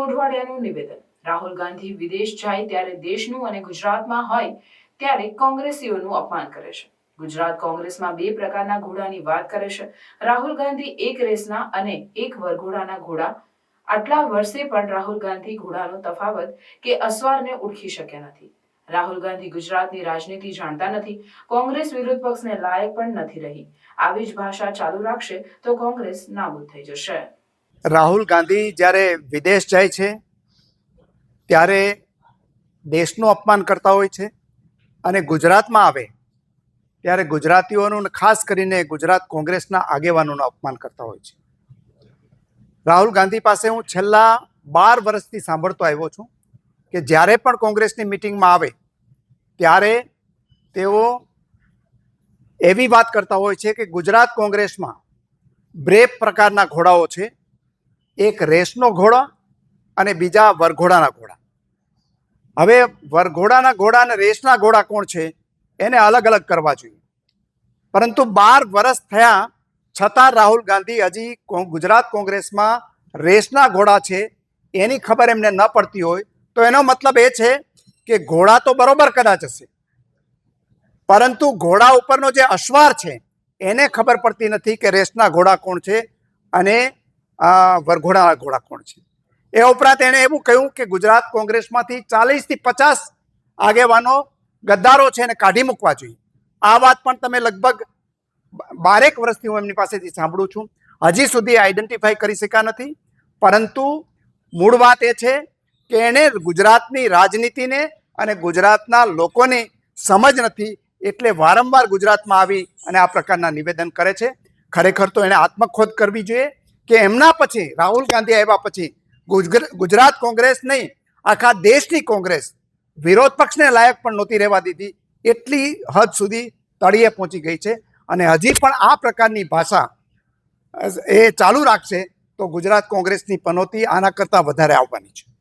મોઢવાડિયાનું નિવેદન. રાહુલ ગાંધી વિદેશ જાય ત્યારે દેશનું અને ગુજરાતમાં હોય ત્યારે કોંગ્રેસીઓનું અપમાન કરે છે. ગુજરાત કોંગ્રેસમાં બે પ્રકારના ઘોડાની વાત કરે છે. રાહુલ ગાંધી એક રેસના અને એક વરઘોડાના ઘોડા. આટલા વર્ષે પણ રાહુલ ગાંધી ઘોડાનો તફાવત કે અસવારને ઓળખી શક્યા નથી. રાહુલ ગાંધી ગુજરાતની રાજનીતિ જાણતા નથી. કોંગ્રેસ વિરોધ પક્ષને લાયક પણ નથી રહી. આવી જ ભાષા ચાલુ રાખશે તો કોંગ્રેસ નાબૂદ થઈ જશે. રાહુલ ગાંધી જ્યારે વિદેશ જાય છે, ત્યારે દેશનું અપમાન કરતા હોય છે અને ગુજરાતમાં આવે, ત્યારે ગુજરાતીઓનું ખાસ કરીને ગુજરાત કોંગ્રેસના આગેવાનોનું અપમાન કરતા હોય છે. રાહુલ ગાંધી પાસે હું છેલ્લા બાર વર્ષથી સાંભળતો આવ્યો છું કે જ્યારે પણ કોંગ્રેસની મિટિંગમાં આવે, ત્યારે તેઓ એવી વાત કરતા હોય છે કે ગુજરાત કોંગ્રેસમાં બ્રેક પ્રકારના ઘોડાઓ છે એક રેસનો ઘોડો અને બીજા વરઘોડાના ઘોડા. હવે વરઘોડાના ઘોડા અને રેસના ઘોડા કોણ છે? એને અલગ અલગ કરવા જોઈએ. પરંતુ બાર વર્ષ થયા, છતાં રાહુલ ગાંધી હજી ગુજરાત કોંગ્રેસમાં રેસના ઘોડા છે એની ખબર એમને ન પડતી હોય, તો એનો મતલબ એ છે કે ઘોડા તો બરોબર કદાચ હશે. પરંતુ ઘોડા ઉપરનો જે અશ્વાર છે, એને ખબર પડતી નથી કે રેસના ઘોડા કોણ છે અને આ વરઘોડાના ઘોડા કોણ છે? એ ઉપરાંત એણે એવું કહ્યું કે ગુજરાત કોંગ્રેસમાંથી ચાલીસથી પચાસ આગેવાનો ગદ્દારો છે એને કાઢી મૂકવા જોઈએ. આ વાત પણ તમે લગભગ બારેક વર્ષથી હું એમની પાસેથી સાંભળું છું. હજી સુધી આઈડેન્ટિફાઈ કરી શક્યા નથી. પરંતુ મૂળ વાત એ છે કે એણે ગુજરાતની રાજનીતિને અને ગુજરાતના લોકોને સમજ નથી એટલે વારંવાર ગુજરાતમાં આવી અને આ પ્રકારના નિવેદન કરે છે. ખરેખર તો એણે આત્મખોદ કરવી જોઈએ. કે એમના પછી, રાહુલ ગાંધી આવ્યા પછી ગુજરા- ગુજરાત કોંગ્રેસ નહીં, આખા દેશની કોંગ્રેસ વિરોધ પક્ષને લાયક પણ નહોતી રહેવા દીધી. એટલી હદ સુધી તળિયે પહોંચી ગઈ છે અને હજી પણ આ પ્રકારની ભાષા એ ચાલુ રાખશે તો ગુજરાત કોંગ્રેસની પનોતી આના કરતાં વધારે આવવાની છે.